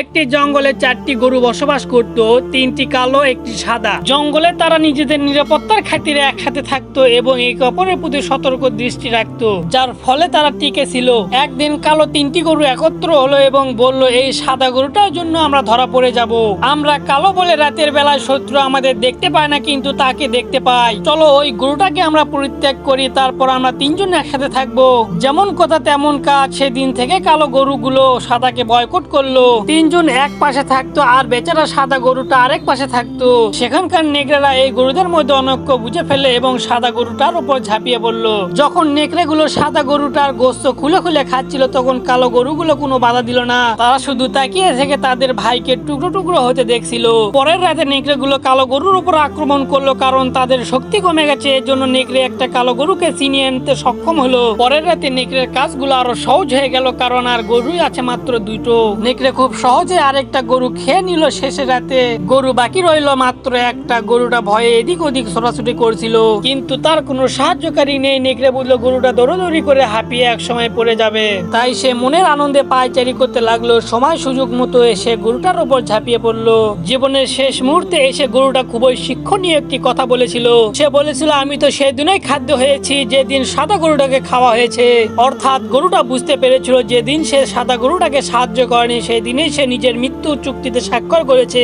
একটি জঙ্গলে চারটি গরু বসবাস করত, তিনটি কালো, একটি সাদা। জঙ্গলে তারা নিজেদের নিরাপত্তার খাতিরে একসাথে থাকতো এবং একে অপরের প্রতি সতর্ক দৃষ্টি রাখতো, যার ফলে তারা টিকে ছিল। একদিন কালো তিনটি গরু একত্র হলো এবং বলল, এই সাদা গরুটার জন্য আমরা ধরা পড়ে যাব। আমরা কালো বলে রাতের বেলায় শত্রু আমাদের দেখতে পায় না, কিন্তু তাকে দেখতে পাই। চলো, ওই গরুটাকে আমরা পরিত্যাগ করি, তারপর আমরা তিনজন একসাথে থাকব। যেমন কথা, তেমন কাজ। সেদিন থেকে কালো গরুগুলো সাদাকে বয়কট করল। তিনজন এক পাশে থাকতো আর বেচারা সাদা গরুটা আরেক পাশে থাকতো। সেখানকার নেকড়েরা এই গরুদের মধ্যে অনৈক্য বুঝে ফেলে এবং সাদা গরুটার উপর ঝাঁপিয়ে পড়ল। যখন নেকড়েগুলো সাদা গরুটার গোস্ত খুলে খুলে খাচ্ছিল, তখন কালো গরুগুলো কোনো বাধা দিল না। তারা শুধু তাকিয়ে থেকে তাদের ভাইকে টুকরো টুকরো হতে দেখছিল। পরের রাতে নেকড়েগুলো কালো গরুর উপর আক্রমণ করল কারণ তাদের শক্তি কমে গেছে এর জন্য নেকড়ে একটা কালো গরুকে চিনিয়ে আনতে সক্ষম হলো। পরের রাতে নেকড়ের কাজগুলো আরও সহজ হয়ে গেল কারণ আর গরুই আছে মাত্র দুটো। নেকড়ে খুব সহজে আরেকটা গরু খেয়ে নিল শেষে রাতে। গরু বাকি রইল মাত্র একটা। গরুটা ভয়ে এদিক ওদিক ছোটাছুটি করছিল। কিন্তু তার কোনো সাহায্যকারী নেই। নেকড়ে বুঝলো গরুটা দৌড়দৌড়ি করে হাঁপিয়ে এক সময় পড়ে যাবে। তাই সে মনের আনন্দে পায়চারি করতে লাগল। সময় সুযোগ মতো এসে গরুটার উপর ঝাঁপিয়ে পড়ল। জীবনের শেষ মুহূর্তে এসে গরুটা খুবই শিক্ষণীয় একটি কথা বলেছিল। সে বলেছিল, আমি তো সেদিনই খাদ্য হয়েছি যেদিন সাদা গরুটাকে খাওয়া হয়েছে। অর্থাৎ গরুটা বুঝতে পেরেছিল, যেদিন সে সাদা গরুটাকে সাহায্য করেনি সেই দিনেই সে নিজের মৃত্যু চুক্তিতে স্বাক্ষর করেছে।